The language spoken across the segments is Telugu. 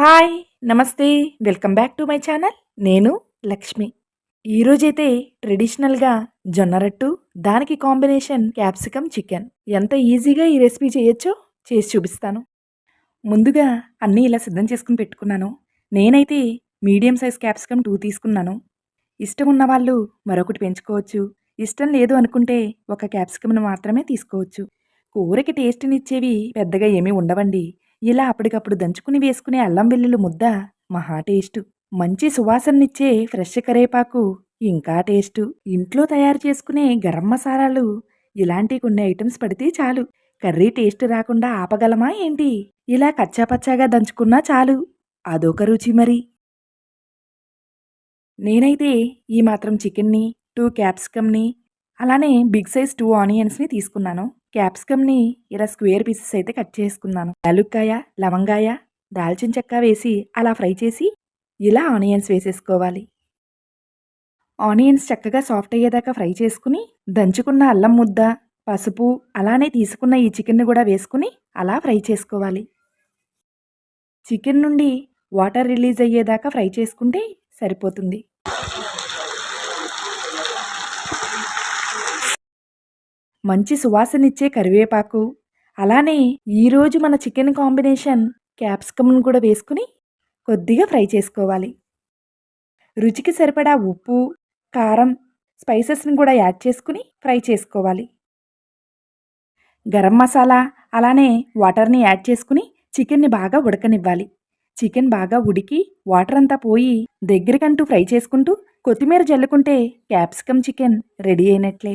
హాయ్ నమస్తే. Welcome back to my channel. నేను లక్ష్మి. ఈరోజైతే ట్రెడిషనల్గా జొన్న రొట్టు దానికి కాంబినేషన్ క్యాప్సికమ్ చికెన్. ఎంత ఈజీగా ఈ రెసిపీ చేయొచ్చో చేసి చూపిస్తాను. ముందుగా అన్నీ ఇలా సిద్ధం చేసుకుని పెట్టుకున్నాను. నేనైతే మీడియం సైజ్ క్యాప్సికమ్ టూ తీసుకున్నాను. ఇష్టం ఉన్న వాళ్ళు మరొకటి పెంచుకోవచ్చు. ఇష్టం లేదు అనుకుంటే ఒక క్యాప్సికమ్ను మాత్రమే తీసుకోవచ్చు. కూరకి టేస్ట్నిచ్చేవి పెద్దగా ఏమీ ఉండవండి. ఇలా అప్పటికప్పుడు దంచుకుని వేసుకునే అల్లం వెల్లుల్లి ముద్ద మహా టేస్టు. మంచి సువాసననిచ్చే ఫ్రెష్ కరేపాకు ఇంకా టేస్టు. ఇంట్లో తయారు చేసుకునే గరం మసాలాలు ఇలాంటి కొన్ని ఐటమ్స్ పడితే చాలు. కర్రీ టేస్ట్ రాకుండా ఆపగలమా ఏంటి? ఇలా కచ్చాపచ్చాగా దంచుకున్నా చాలు. అదొక రుచి మరి. నేనైతే ఈ మాత్రం చికెన్ని టూ క్యాప్సికమ్ని అలానే బిగ్ సైజ్ టూ ఆనియన్స్ని తీసుకున్నాను. క్యాప్సికమ్ని ఇలా స్క్వేర్ పీసెస్ అయితే కట్ చేసుకున్నాను. యాలుక్కాయ లవంగాయ దాల్చిన చెక్క వేసి అలా ఫ్రై చేసి ఇలా ఆనియన్స్ వేసేసుకోవాలి. ఆనియన్స్ చక్కగా సాఫ్ట్ అయ్యేదాకా ఫ్రై చేసుకుని దంచుకున్న అల్లం ముద్ద పసుపు అలానే తీసుకున్న ఈ చికెన్ని కూడా వేసుకుని అలా ఫ్రై చేసుకోవాలి. చికెన్ నుండి వాటర్ రిలీజ్ అయ్యేదాకా ఫ్రై చేసుకుంటే సరిపోతుంది. మంచి సువాసనిచ్చే కరివేపాకు. అలానే ఈరోజు మన చికెన్ కాంబినేషన్ క్యాప్సికమ్ను కూడా వేసుకుని కొద్దిగా ఫ్రై చేసుకోవాలి. రుచికి సరిపడా ఉప్పు కారం స్పైసెస్ని కూడా యాడ్ చేసుకుని ఫ్రై చేసుకోవాలి. గరం మసాలా అలానే వాటర్ని యాడ్ చేసుకుని చికెన్ని బాగా ఉడకనివ్వాలి. చికెన్ బాగా ఉడికి వాటర్ అంతా పోయి దగ్గరికంటూ ఫ్రై చేసుకుంటూ కొత్తిమీర జల్లుకుంటే క్యాప్సికమ్ చికెన్ రెడీ అయినట్లే.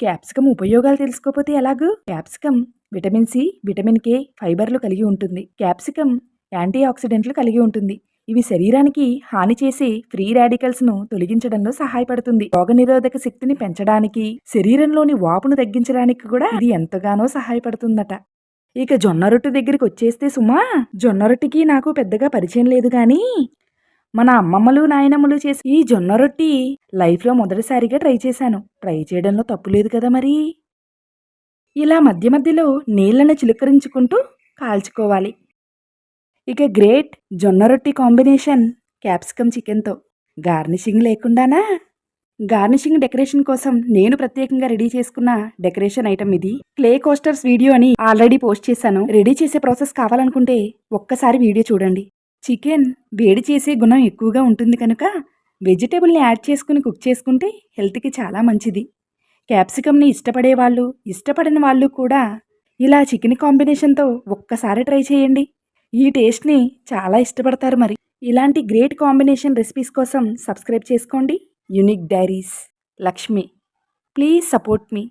క్యాప్సికమ్ ఉపయోగాలు తెలుసుకోకపోతే ఎలాగూ? Capsicum vitamin C vitamin K ఫైబర్లు కలిగి ఉంటుంది. క్యాప్సికం యాంటీ ఆక్సిడెంట్లు కలిగి ఉంటుంది. ఇవి శరీరానికి హాని చేసే ఫ్రీ రాడికల్స్ను తొలగించడంలో సహాయపడుతుంది. రోగనిరోధక శక్తిని పెంచడానికి శరీరంలోని వాపును తగ్గించడానికి కూడా ఇది ఎంతగానో సహాయపడుతుందట. ఇక జొన్న రొట్టె దగ్గరికి వచ్చేస్తే సుమా జొన్న రొట్టెకి నాకు పెద్దగా పరిచయం లేదు కానీ మన అమ్మమ్మలు నాయనమ్మలు చేసి ఈ జొన్న రొట్టి లైఫ్లో మొదటిసారిగా ట్రై చేశాను. ట్రై చేయడంలో తప్పు లేదు కదా మరి? ఇలా మధ్య మధ్యలో నీళ్ళను చిలుకరించుకుంటూ కాల్చుకోవాలి. ఇక గ్రేట్ జొన్న రొట్టి కాంబినేషన్ క్యాప్సికమ్ చికెన్తో. గార్నిషింగ్ లేకుండానా? గార్నిషింగ్ డెకరేషన్ కోసం నేను ప్రత్యేకంగా రెడీ చేసుకున్న డెకరేషన్ ఐటమ్ ఇది. క్లే కోస్టర్స్ వీడియో అని ఆల్రెడీ పోస్ట్ చేశాను. రెడీ చేసే ప్రాసెస్ కావాలనుకుంటే ఒక్కసారి వీడియో చూడండి. చికెన్ వేడి చేసే గుణం ఎక్కువగా ఉంటుంది కనుక వెజిటేబుల్ని యాడ్ చేసుకుని కుక్ చేసుకుంటే హెల్త్కి చాలా మంచిది. క్యాప్సికమ్ని ఇష్టపడే వాళ్ళు ఇష్టపడని వాళ్ళు కూడా ఇలా చికెన్ కాంబినేషన్తో ఒక్కసారి ట్రై చేయండి. ఈ టేస్ట్ని చాలా ఇష్టపడతారు మరి. ఇలాంటి గ్రేట్ కాంబినేషన్ రెసిపీస్ కోసం సబ్స్క్రైబ్ చేసుకోండి. Unique diaries. Lakshmi please support me.